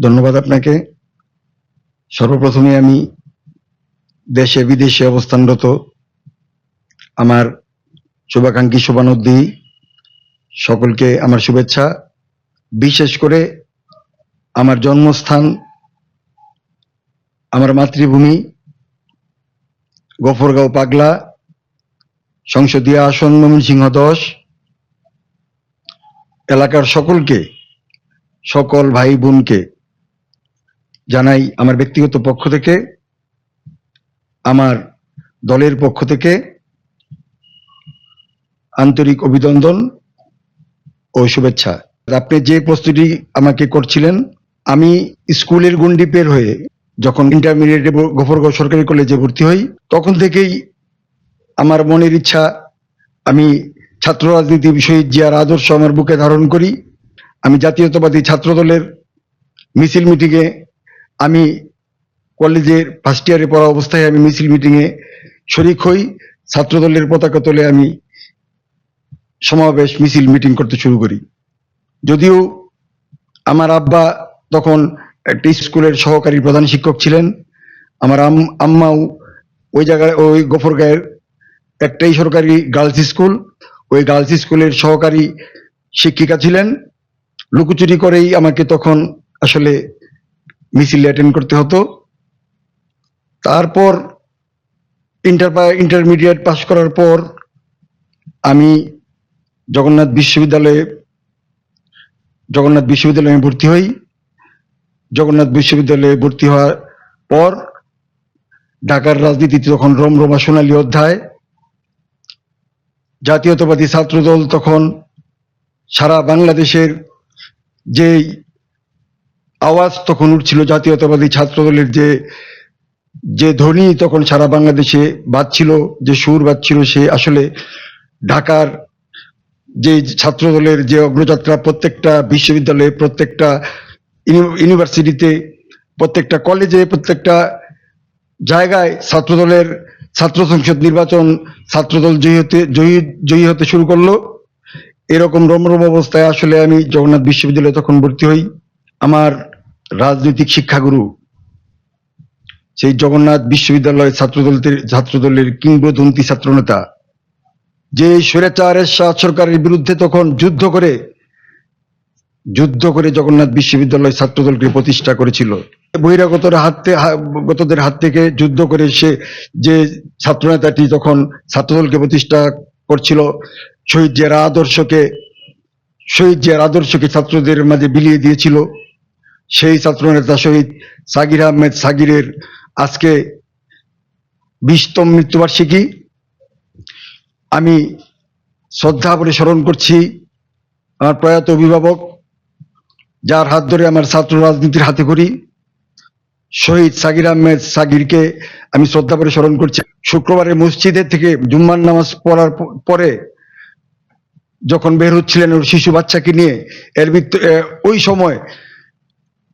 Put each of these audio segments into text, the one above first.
ধন্যবাদ আপনাকে। সর্বপ্রথমে আমি দেশে বিদেশে অবস্থানরত আমার শুভাকাঙ্ক্ষী শুভানুদ্দি সকলকে আমার শুভেচ্ছা। বিশেষ করে আমার জন্মস্থান, আমার মাতৃভূমি গফরগাঁও পাগলা, সংসদীয় আসন ময়মনসিংহ দশ। এলাকার সকলকে, সকল ভাই বোনকে জানাই আমার ব্যক্তিগত পক্ষ থেকে, আমার দলের পক্ষ থেকে আন্তরিক অভিনন্দন ও শুভেচ্ছা। আপনি যে প্রস্তুতি আমাকে করছিলেন, আমি স্কুলের গন্ডি পের হয়ে যখন ইন্টারমিডিয়েটে গফরগাঁও সরকারি কলেজে ভর্তি হই, তখন থেকেই আমার মনের ইচ্ছা, আমি ছাত্র রাজনীতি শহীদ জিয়ার আদর্শ আমার বুকে ধারণ করি, আমি জাতীয়তাবাদী ছাত্র দলের মিছিল মিটিংয়ে আমি কলেজের ফার্স্ট ইয়ারে পড়া অবস্থায় আমি মিছিল মিটিংয়ে শরিক হই। ছাত্রদলের পতাকা তোলে আমি সমাবেশ, মিছিল মিটিং করতে শুরু করি। যদিও আমার আব্বা তখন একটি স্কুলের সহকারী প্রধান শিক্ষক ছিলেন। আমার আম- আম্মাও ওই জায়গায়, ওই গফরগাঁয়ের একটাই সরকারি গার্লস স্কুল ওই গার্লস স্কুলের সহকারী শিক্ষিকা ছিলেন। লুকোচুরি করেই আমাকে তখন আসলে মিছিল অ্যাটেন্ড করতে হতো। তারপর ইন্টার ইন্টারমিডিয়েট পাশ করার পর আমি জগন্নাথ বিশ্ববিদ্যালয়ে জগন্নাথ বিশ্ববিদ্যালয়ে আমি ভর্তি হই। জগন্নাথ বিশ্ববিদ্যালয়ে ভর্তি হওয়ার পর ঢাকার রাজনীতিতে তখন রমরমা সোনালী অধ্যায়, জাতীয়তাবাদী ছাত্রদল তখন সারা বাংলাদেশের যে আওয়াজ তখন উঠছিল জাতীয়তাবাদী ছাত্রদলের যে যে ধ্বনি তখন সারা বাংলাদেশে বাজছিল, যে সুর বাজছিল, সে আসলে ঢাকার যে ছাত্রদলের যে অগ্রযাত্রা প্রত্যেকটা বিশ্ববিদ্যালয়ে, প্রত্যেকটা ইউনি- ইউনিভার্সিটিতে, প্রত্যেকটা কলেজে, প্রত্যেকটা জায়গায় ছাত্রদলের ছাত্র সংসদ নির্বাচন ছাত্রদল জয়ী হতে, জয়ী জয়ী হতে শুরু করল। এরকম রমরম অবস্থায় আসলে আমি জগন্নাথ বিশ্ববিদ্যালয়ে তখন ভর্তি হই। আমার রাজনৈতিক শিক্ষাগুরু, সেই জগন্নাথ বিশ্ববিদ্যালয়ের ছাত্রদলের ছাত্রদলের কিংবদন্তি ছাত্রনেতা, যে স্বৈরাচারের শাহ সরকারের বিরুদ্ধে তখন যুদ্ধ করে যুদ্ধ করে জগন্নাথ বিশ্ববিদ্যালয় ছাত্রদলকে প্রতিষ্ঠা করেছিল। বহিরাগতর হাত গতদের হাত থেকে যুদ্ধ করে সে, যে ছাত্রনেতাটি তখন ছাত্রদলকে প্রতিষ্ঠা করছিল, শহীদ জিয়ার আদর্শকে, শহীদ জিয়ার আদর্শকে ছাত্রদের মাঝে বিলিয়ে দিয়েছিল। সেই ছাত্রনেতা শহীদ সাগির আহমেদ সাগিরের আজকে বিশতম মৃত্যুবার্ষিকী। আমি শ্রদ্ধা করে স্মরণ করছি আমার প্রয়াত অভিভাবক, যার হাত ধরে আমার ছাত্র রাজনীতির হাতে করি। শহীদ সাগির আহমেদ সাগিরকে আমি শ্রদ্ধা করে স্মরণ করছি। শুক্রবারে মসজিদের থেকে জুম্মার নামাজ পড়ার পরে যখন বের হচ্ছিলেন ওর শিশু বাচ্চাকে নিয়ে, এর ওই সময়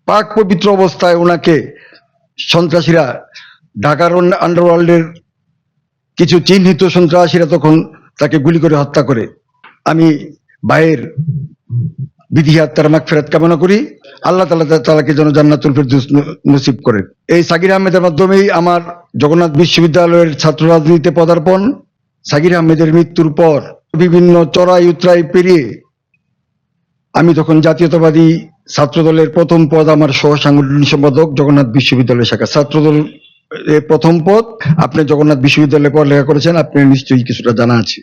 পাক পবিত্র অবস্থায় ওনাকে সন্ত্রাসীরা ঢাকার আন্ডারওয়ার্ল্ডের কিছু চিহ্নিত সন্ত্রাসীরা তখন তাকে গুলি করে হত্যা করে। আমি ভাইয়ের বিধিহাত তার মাগফিরাত কামনা করি। আল্লাহ তালা তালাকে যেন জান্নাতুল ফেরদৌস নসিব করেন এই সাকির আহমেদের মাধ্যমেই আমার জগন্নাথ বিশ্ববিদ্যালয়ের ছাত্র রাজনীতিতে পদার্পণ। সাকির আহমেদের মৃত্যুর পর বিভিন্ন চড়াই উতরাই পেরিয়ে আমি তখন জাতীয়তাবাদী ছাত্রদলের প্রথম পদ আমার সহ সাংগঠনিক সম্পাদক জগন্নাথ বিশ্ববিদ্যালয় শাখা। ছাত্রদল প্রথম পদ আপনি জগন্নাথ বিশ্ববিদ্যালয়ে পড়ালেখা করেছেন আপনি নিশ্চয়ই কিছুটা জানা আছে।